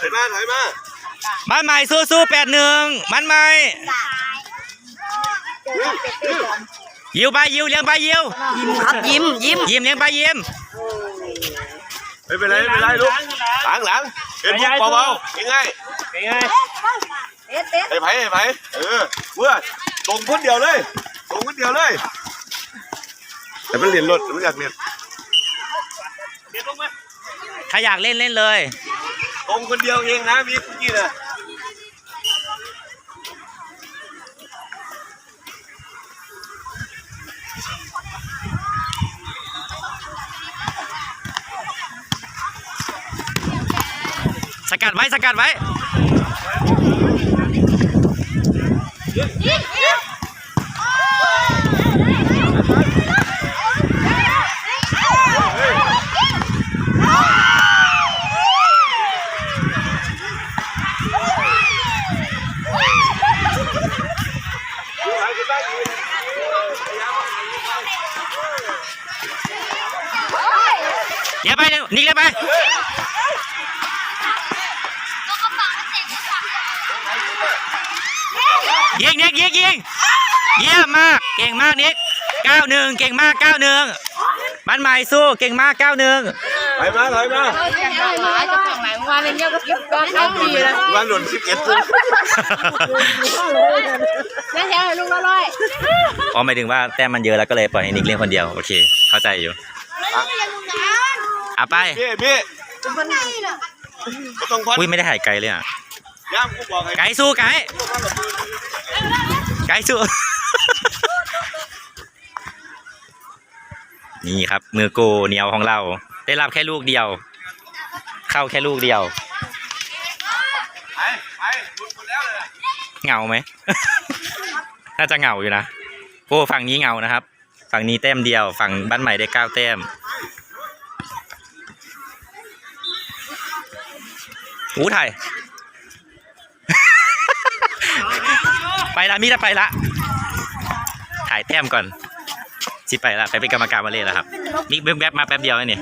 ถอยมาถอยมาบ้านใหม่สู้สู้แปดหนึ่งบ้านใหม่ยิวไปยิวเลี้ยงไปยิวยิ้มครับยิ้มยิ้มยิ้มเลี้ยงไปยิ้มไม่เป็นไรไม่เป็นไรลูกหลังหลังเป็นพวกเบาๆง่ายเป็นไงเอ๊ะเอ๊ะๆไอ้ไผ่ไอ้ไผ่เออเมื่อตรงคนเดียวเลยตรงคนเดียวเลยแต่มันเรียนรถมันอยากเรียนเดี๋ยวลงมาใครอยากเล่นเล่นเลย ตรงคนเดียวเองนะมีเมื่อกี้นะสกัดไว้ สกัดไว้ ดี๋ยวไปเดี๋ยวนิกเดี๋ยวไปยิงนิกยิงยิงเยี่ยมมาก เก่งมากนิกเก้าหนึ่งเก่งมากเก้าหนึ่งบ้านใหม่สู้เก่งมากเก้าหนึ่งถอยมาถอยมาจะฝั่งไหนมาเป็นเยอะก็ยิบก็เข้าปีเลยวันหล่นสิบเอ็ดเลยแล้วแถวลูกละร้อยอ๋อหมายถึงว่าแต้มมันเยอะแล้วก็เลยปล่อยให้นิกเล่นคนเดียว โอเค เข้าใจอยู่ เอาไปพี่พี่ก็ต้องพัดอุ้ยไม่ได้ถ่ายไกลเลยอะย่ามกูบอกให้ไกลสู้ไกลไกลสู้นี่ครับ มือโกเหนียวของเรา ได้รับแค่ลูกเดียว เข้าแค่ลูกเดียวไปไปหลุดหมดแล้วเลยเหงาไหมน่าจะเหงาอยู่นะโอ้ฝั่งนี้เหงานะครับ ฝั่งนี้แต้มเดียว ฝั่งบ้านใหม่ได้เก้าแต้มอู้ไทย ไปละมีละไปละถ่ายแต้มก่อนสิไปละไปเป็นกรรมการมาเลยแล้วครับมีแวบๆมาแป๊บเดียวนี่